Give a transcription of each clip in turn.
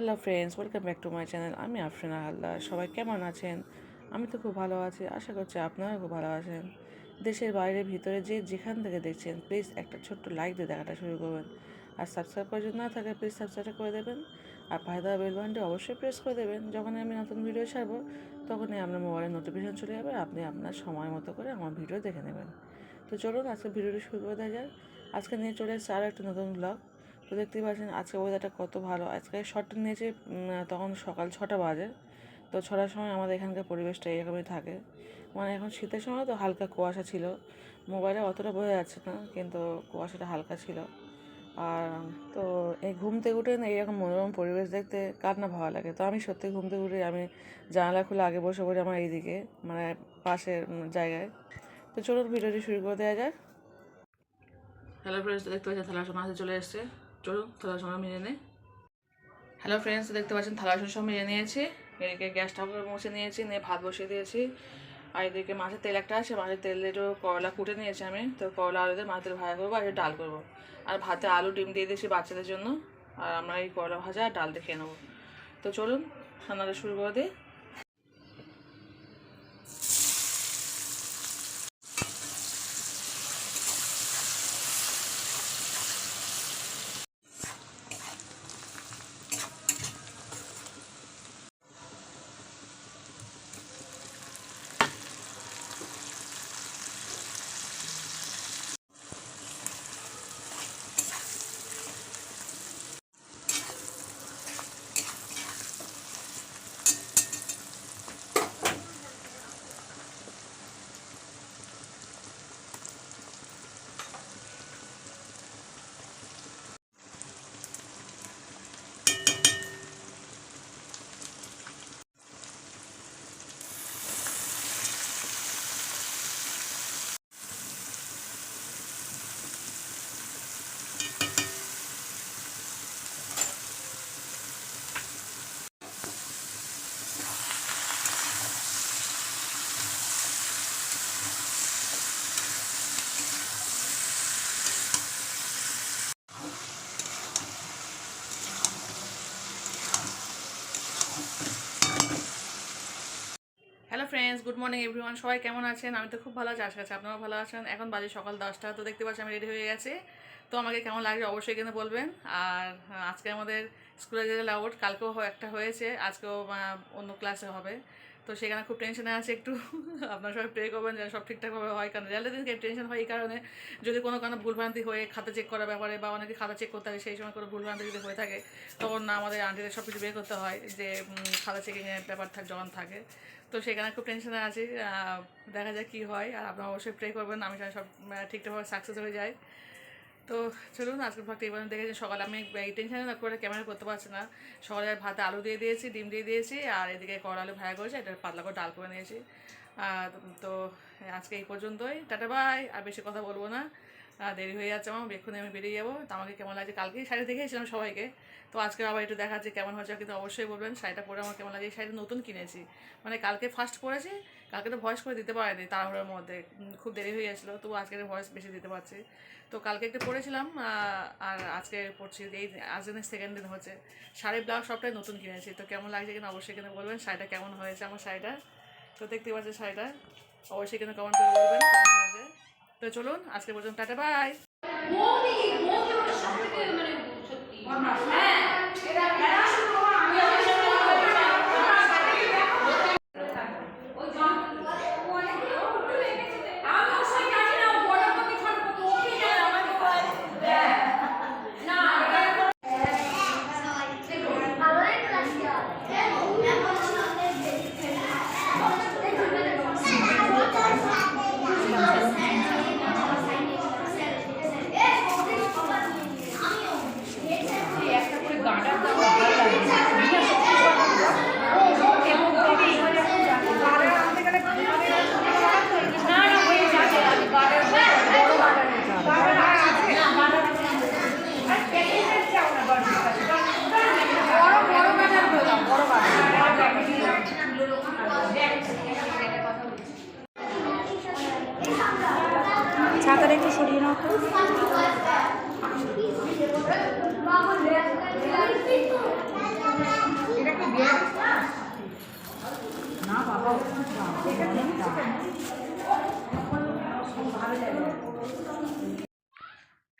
Hello friends welcome back to my channel আমি আফরিনা হালদার সবাই কেমন আছেন? আমি তো খুব ভালো আছি। আশা করছি আপনারা খুব ভালো আছেন। দেশের বাইরে, ভিতরে যে যেখান থেকে দেখছেন প্লিজ একটা ছোট্ট লাইক দিয়ে দেখাটা শুরু করবেন। আর সাবস্ক্রাইব করে যদি না থাকে প্লিজ সাবস্ক্রাইব করে দেবেন। আর দেওয়া বেল বাটনটি অবশ্যই প্রেস করে দেবেন। যখন আমি নতুন ভিডিও ছাড়বো, তখনই আপনার মোবাইলে নোটিফিকেশন চলে যাবে। আপনি আপনার সময় মতো করে আমার ভিডিও দেখে নেবেন। তো চলুন আজকে ভিডিওটি শুরু করে দেওয়া যাক। আজকে নিয়ে চলে এসেছে আরও একটা নতুন ব্লগ তো দেখতেই পাচ্ছেন আজকে ওয়েদারটা কত ভালো। আজকে শর্টটা নিয়েছে তখন সকাল ছটা বাজে। তো ছটার সময় আমাদের এখানকার পরিবেশটা এরকমই থাকে। মানে এখন শীতের সময় তো হালকা কুয়াশা ছিল। মোবাইলে অতটা বোঝা যাচ্ছে না, কিন্তু কুয়াশাটা হালকা ছিল। আর, তো এই ঘুম থেকে উঠে না এইরকম মনোরম পরিবেশ দেখতে কার না ভালো লাগে। তো আমি সত্যি ঘুম থেকে উঠে আমি জানালা খুলে আগে বসে পড়ি আমার এইদিকে মানে পাশের জায়গায়। তো চলুন ভিডিওটি শুরু করে দেওয়া যাক। হ্যালো ফ্রেন্ডস দেখতে পাচ্ছেন থালা হাতে চলে এসছে। চলুন থালা সময় মেজে নে। হ্যালো ফ্রেন্ডস দেখতে পাচ্ছেন থালা সব মেজে নিয়েছি। এদিকে গ্যাসটা মুছে নিয়েছি, নিয়ে ভাত বসিয়ে দিয়েছি। আর এদিকে মাছের তেল একটা আছে, মাছের তেল একটু করলা কুটে নিয়েছি আমি। তো করলা আলু দিয়ে মাছের তেল ভাজা করব আর ডাল করব। আর ভাতে আলু ডিম দিয়ে দিয়েছি বাচ্চাদের জন্য। আর আমরা এই করলা ভাজা আর ডাল দিয়ে খেয়ে নেব। তো চলুন রান্নাটা শুরু করে দিই hello friends good morning everyone সবাই কেমন আছেন? আমি তো খুব ভালো আছি, আশা আছে আপনারাও ভালো আছেন। এখন বাজে সকাল দশটা, তো দেখতে পাচ্ছি আমি রেডি হয়ে গেছি। তো আমাকে কেমন লাগে অবশ্যই কিন্তু বলবেন। আর, আজকে আমাদের স্কুলে যে আউট কালকেও একটা হয়েছে, আজকেও অন্য ক্লাসে হবে। তো সেখানে খুব টেনশনে আছে একটু। আপনারা সবাই প্রে করবেন যেন সব ঠিকঠাকভাবে হয়, কারণ রেলের দিনকে টেনশন হয় এই কারণে। যদি কোনো কারণে ভুলভ্রান্তি হয়ে খাতা চেক করার ব্যাপারে বা অনেকে খাতা চেক করতে হয়, সেই সময় কোনো ভুলভ্রান্তি যদি হয়ে থাকে, তখন না আমাদের আন্টিদের সব কিছু বের করতে হয় যে খাতা চেকিংয়ের ব্যাপার থাক যখন থাকে। তো সেখানে খুব টেনশনে আছি। দেখা যাক কী হয়। আর আপনারা অবশ্যই প্রে করবেন। আমি সব ঠিকঠাকভাবে সাকসেস হয়ে যায়। তো চলুন আজকে ভাগটা এবার দেখেছি সকালে আমি এই টেনশনে না করে ক্যামেরা করতে পারছি না। সকালে ভাতে আলু দিয়ে দিয়েছি, ডিম দিয়ে দিয়েছি, আর এদিকে কড়া আলু ভাড়া করেছি এটা পাতলা করে ডাল করে নিয়েছি। তো আজকে এই পর্যন্তই। টাটা বাই আর বেশি কথা বলব না। দেরি হয়ে যাচ্ছে আমার এক্ষুনি আমি বেরিয়ে যাব। তো আমাকে কেমন লাগছে? কালকেই শাড়ি দেখেছিলাম সবাইকে। তো আজকে আবার একটু দেখাচ্ছি কেমন হয়েছে কিন্তু অবশ্যই বলবেন। শাড়িটা পরে আমার কেমন লাগে এই শাড়িটা নতুন কিনেছি। মানে কালকে ফার্স্ট পরেছি, কালকে তো ভয়েস করে দিতে পারিনি তাড়াহুড়োর মধ্যে। খুব দেরি হয়ে গেছিল তবু আজকে ভয়েস বেশি দিতে পারছি। তো কালকে একটু পরেছিলাম আর আজকে পড়ছি এই আজ দিনের সেকেন্ড দিন হচ্ছে। শাড়ি ব্লাউজ সবটাই নতুন কিনেছি। তো কেমন লাগছে কিনা অবশ্যই কিন্তু বলবেন। শাড়িটা কেমন হয়েছে আমার শাড়িটা? তো দেখতে পাচ্ছেন শাড়িটা। অবশ্যই কিন্তু কমেন্ট করে বলবেন কেমন হয়েছে। তো চলুন আজকে পর্যন্ত টাটা বাই। ছাতাটা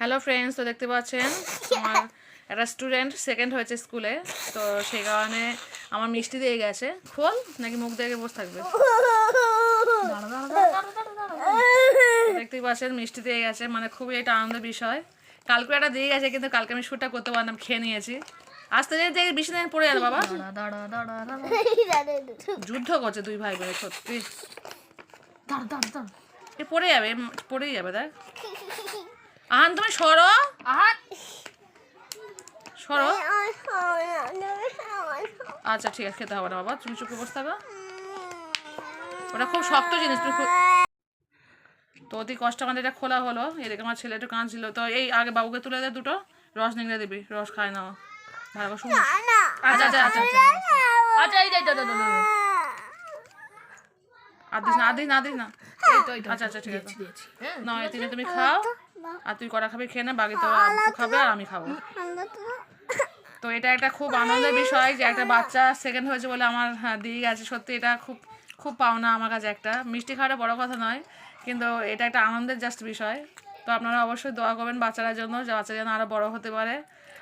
হ্যালো ফ্রেন্ডস তো দেখতে পাচ্ছেন? আমার একটা স্টুডেন্ট সেকেন্ড হয়েছে স্কুলে তো সেই কারণে আমার মিষ্টি দিয়ে গেছে। খোল নাকি মুখ দেখে বসে থাকবে? দেখতে পাচ্ছেন মিষ্টি দিয়ে গেছে মানে খুবই এটা আনন্দের বিষয়। কালকে একটা দিয়ে গেছে কিন্তু কালকে আমি শ্যুটটা করতে পারলাম খেয়ে নিয়েছি। আসতে দেখি বেশি দিন পড়ে গেল বাবা। যুদ্ধ করছে দুই ভাই বোনে সত্যি এ পড়ে যাবে পড়েই যাবে দেখ। আহান তুমি সরো। সরো। আচ্ছা ঠিক আছে খেতে হবে না বাবা। তুমি চুপে বসে থাকো। ওটা খুব শক্ত জিনিস তুমি তো অতি কষ্ট আমাদের এটা খোলা হলো। এদিকে আমার ছেলে একটু কাঁদছিল। তো এই আগে বাবুকে তুলে দে দুটো। রস নিংড়ে দিবি। রস খায় না ও। ভালো করে শুনো আচ্ছা আচ্ছা আচ্ছা আচ্ছা। আচ্ছা এই যে এটা, এটা, এটা, এটা। আর দিস না আর দিস না আর দিস না। আচ্ছা আচ্ছা ঠিক আছে। হ্যাঁ। না তিনে তুমি খাও আর তুই কড়া খাবি খেয়ে না বাকি তো আব্বু খাবে আর আমি খাব। তো। এটা একটা খুব আনন্দের বিষয় যে একটা বাচ্চা সেকেন্ড হয়েছে বলে আমার হ্যাঁ, দিয়ে গেছে সত্যি এটা খুব খুব পাওনা আমার কাছে একটা। মিষ্টি খাওয়াটা বড় কথা নয় কিন্তু এটা একটা আনন্দের জাস্ট বিষয়। তো আপনারা অবশ্যই দোয়া করবেন বাচ্চারা জন্য যে বাচ্চা যেন আরও বড় হতে পারে।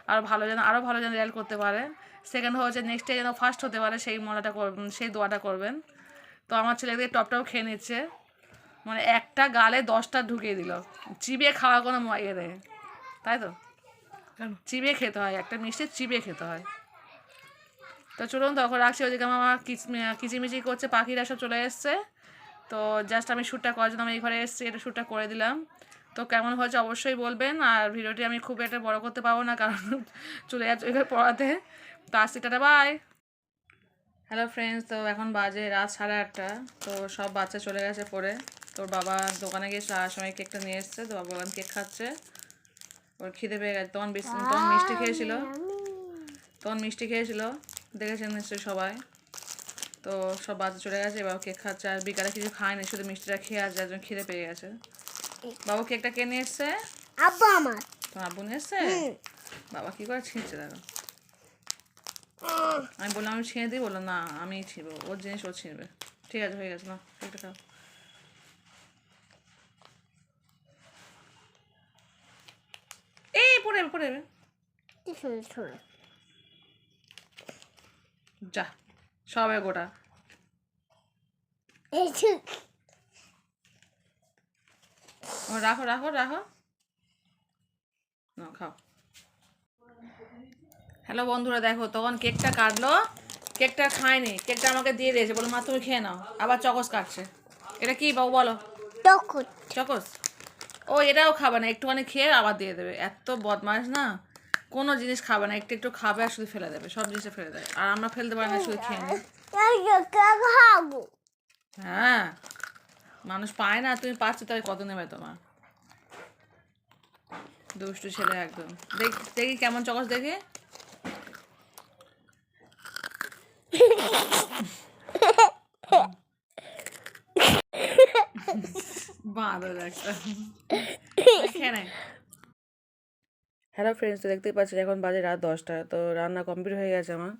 আর ভালো যেন আরও ভালো যেন রেজাল্ট করতে পারে। সেকেন্ড হয়েছে নেক্সট ডে যেন ফার্স্ট হতে পারে সেই মলাটা করবেন সেই দোয়াটা করবেন। তো আমার ছেলেদের টপটাও খেয়ে নিচ্ছে। মানে একটা গালে দশটা ঢুকিয়ে দিল। চিবিয়ে খাওয়া কোনো ইয়ে নেই। তাই তো? চিবিয়ে খেতে হয় একটা মিষ্টি চিবিয়ে খেতে হয়। তো চলুন তখন রাখছি ওদিকে আমার কিচ- কিচিমিচি করছে পাখিরা সব চলে এসছে। তো জাস্ট আমি শ্যুটটা করার জন্য আমি এই ঘরে এসেছি এটা শ্যুটটা করে দিলাম। তো কেমন হয়েছে অবশ্যই বলবেন। আর ভিডিওটি আমি খুব একটা বড় করতে পারব না, কারণ চলে যাচ্ছে ওইভাবে পড়াতে। তো আসছি, টাটা, বাই। হ্যালো ফ্রেন্ডস তো এখন বাজে রাত সাড়ে আটটা। তো সব বাচ্চা চলে গেছে পড়ে। তোর বাবা দোকানে গিয়ে সারার সময় কেকটা নিয়ে এসছে, তো বাবা কেক খাচ্ছে। ওর খিদে পেয়ে গেছে। তখন তখন মিষ্টি খেয়েছিল। তখন মিষ্টি খেয়েছিল। দেখেছেন নিশ্চয়ই সবাই। তো সব বাচ্চা চলে গেছে, এবার কেক খাচ্ছে। আর বিকালে কিছু খায়নি, শুধু মিষ্টিটা খেয়ে আছে জন্য খিদে পেয়ে গেছে। বাবু কেকটা কে নিয়ে এসছে আব্বা আমার। তোমার আব্বু নিয়ে এসছে বাবা কি করে ছিঁড়ছে দেখো। আমি বললাম আমি ছিঁড়ে দিই? বলল না আমি ছিঁড়বো। ওর জিনিস ও ছিঁড়বে। ঠিক আছে হয়ে গেছে না কেকটা খাও। এই পড়ে যাবে পড়ে যাবে যা সবে গোটা। ও রাখো রাখো রাখো। না খাও। হ্যালো বন্ধুরা দেখো তখন কেকটা কাটলো। কেকটা খায়নি। কেকটা আমাকে দিয়ে দিয়েছে। বলো মা তুমি খেয়ে নাও। আবার চকস কাটছে। এটা কি বাবু বলো? চকস। ও এটাও খাবে না। একটুখানি খেয়ে আবার দিয়ে দেবে। এত বদমাস না? কোনো জিনিস খাবে না। একটু একটু খাবে আর শুধু ফেলে দেবে। সব জিনিসটা ফেলে দেবে আর আমরা ফেলতে পারি না শুধু খেয়ে নিই। হ্যাঁ। মানুষ পায় না, তুমি পাচ্ছ তাই কত নেবে তোমার দুষ্টু ছেলে একদম। দেখ, দেখি কেমন চকস দেখি। একটা। হ্যালো ফ্রেন্ডস তো দেখতেই পাচ্ছি এখন বাজে রাত দশটা, তো রান্না কমপ্লিট হয়ে গেছে আমার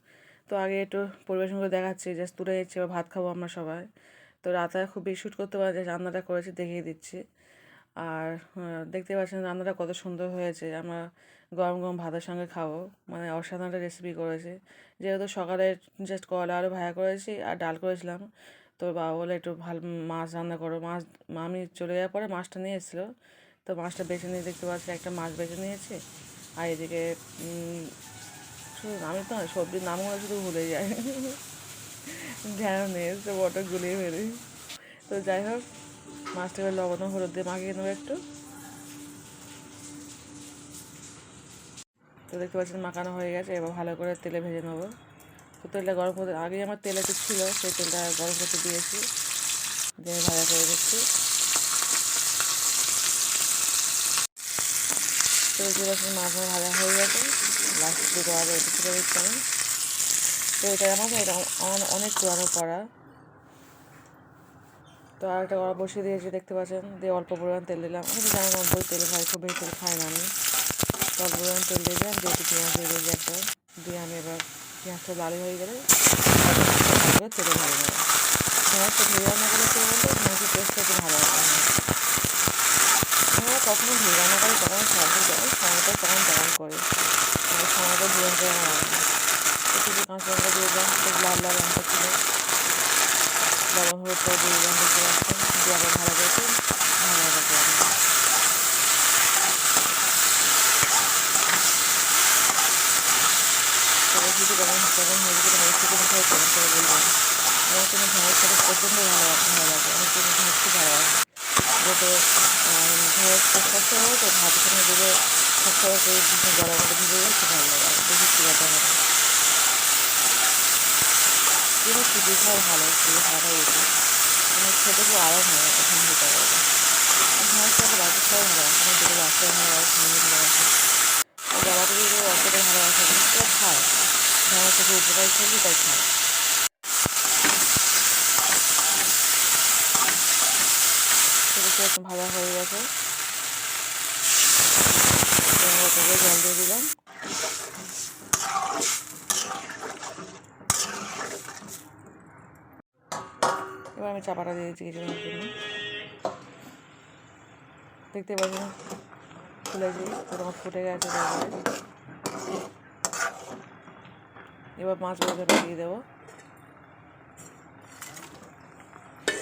তো আগে একটু পরিবেশন করে দেখাচ্ছি জাস্ট তুলে যাচ্ছি ভাত খাব আমরা সবাই। তো রাতে খুব বেশি শ্যুট করতে পারে রান্নাটা করেছি দেখিয়ে দিচ্ছি। আর দেখতে পাচ্ছেন রান্নাটা কত সুন্দর হয়েছে। আমরা গরম গরম ভাতের সঙ্গে খাব। মানে অসাধারণ একটা রেসিপি করেছি। যেহেতু সকালে জাস্ট কলা, আলু ভাজা করেছি আর ডাল করেছিলাম তো বাবা বলে একটু ভালো মাছ রান্না করো। মাছ আমি চলে যাওয়ার পরে মাছটা নিয়ে এসেছিল তো মাছটা বেছে নিয়ে দেখতে পাচ্ছি একটা মাছ বেছে নিয়েছি। আর এদিকে শুধু আমি তো সবজির নামগুলো শুধু ভুলে যাই ধ্যান নেই সে বটো গুলিয়ে ফেলি তো যাই হোক, মাছটা এবার লবণ হলুদ দিয়ে মাখিয়ে নেব একটু। তো দেখতে পাচ্ছেন মাখানো হয়ে গেছে, এবার ভালো করে তেলে ভেজে নেব। তো তেলটা গরম করতে আগেই আমার তেল একটু ছিল, সেই তেলটা গরম করতে দিয়েছি। দিয়ে ভাজা করে দিচ্ছি। তো পাচ্ছেন মাছ ভাজা হয়ে গেছে। লাস্ট দুটো আরও একটু ছেড়ে দিচ্ছি আমি। তো এটা আমার এটা অনেক পুরানো করা তো আর একটা কড়া বসিয়ে দিয়েছি, দেখতে পাচ্ছেন? দিয়ে অল্প পরিমাণ তেল দিলাম। আমি জানি না বই তেল খাই খুব বেশি তেল খাই না আমি। অল্প পরিমাণ তেল দিয়ে দিলাম, দিয়ে একটু পেঁয়াজ দিয়ে দিয়েছি একটা। দিয়ে আমি এবার পেঁয়াজটা লাল হয়ে গেলে তেলে ভালো নেব। পেঁয়াজটা ভেজে রান্না করলে কী বলতো পেঁয়াজের টেস্টটা একটু ভালো আমার কখনো ভিড় রান্না করে তখন সাহায্য দেয় সময়টা তখন তেমন করে। সময়টা ধীরে ধীরে একটু কাঁচা লঙ্কা দিয়ে দিলাম লাল লাল লঙ্কা ছিল লবণ হলুদটা দিয়ে দিলাম দেখতে পাচ্ছেন দিয়ে আবার ভালো করে ভালো ভালো করে। তবে কিছু কেমন কেমন হয়েছে কিনা অবশ্যই কিন্তু সবাই কমেন্ট করে বলবেন আমার কোনো ঢেঁড়স খেতে প্রচণ্ড ভালো ভালো লাগে। আমার কোনো ঢেঁড়স খুব ভালো লাগে যাতে হয় করে গলার মধ্যে ভালো লাগে। আর বেশি চিরাতে কিন্তু সুজি খাওয়া ভালো সুজি খাওয়াটা উচিত কিন্তু খেতে খুব আরাম হয় এখন হতে পারে। ঢেঁড়স খাওয়া বাকি খাওয়া ভালো এখন যেগুলো আসতে ভালো লাগে খেয়ে ভালোবাসে গলাটা যদি অতটা ভালোবাসে সেটা খায়। ঢেঁড়স থেকে উপকারী সবজি তাই খায়। একটু ভাজা হয়ে গেছে এবার ওটাকে জল দিয়ে দিলাম এবার আমি চাপাটা দিয়ে জন্য। দেখতে পাচ্ছেন খুলেছি তোমার ফুটে গেছে এবার মাছগুলোকে দিয়ে দেবো।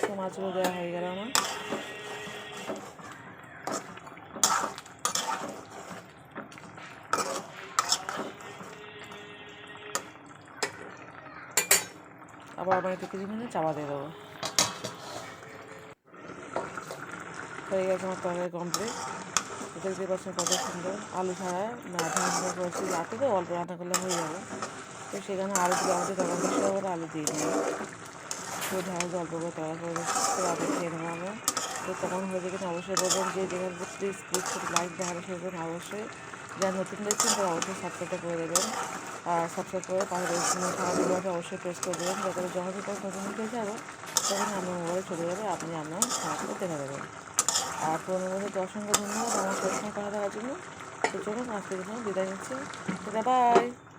তো মাছগুলো দেওয়া হয়ে গেল আমার। আবার আবার একটু কিছুক্ষণ চাপা দিয়ে দেবো। হয়ে গেছে আমার তরকারি কমপ্লিট দেখতে পাচ্ছেন কত সুন্দর, আলু ছাড়া না ঢাকা করছি রাতে অল্প রান্না করলে হয়ে যাবে। তো সেখানে আলু দিলে আমাদের তখন বেশি করে আলু দিয়ে দিই তো ঢাকা অল্প করে তৈরি করে রাতে খেয়ে নেব আমরা। তো তখন হয়েছে কিনা অবশ্যই বলবেন যে যেখানে প্লিজ প্লিজ লাইক দেখানো সেরকম অবশ্যই। যারা নতুন দেখছেন, তারা অবশ্যই সাবস্ক্রাইবটা করে দেবেন। আর সাবস্ক্রাইব করে পাশে খাওয়াগুলোকে অবশ্যই প্রেস করে দেবেন। যাতে যখন নতুন দেখে যাব, তখন আপনার মোবাইলে চলে যাবে, আপনি আপনার খাওয়াগুলো দেখে দেবেন আর পুরোনো বন্ধুকে অসংখ্য ধন্যবাদ। আমার সবসময় কথা দেওয়ার জন্য। তো চলুন, আজকের জন্য বিদায় নিচ্ছি। বাই।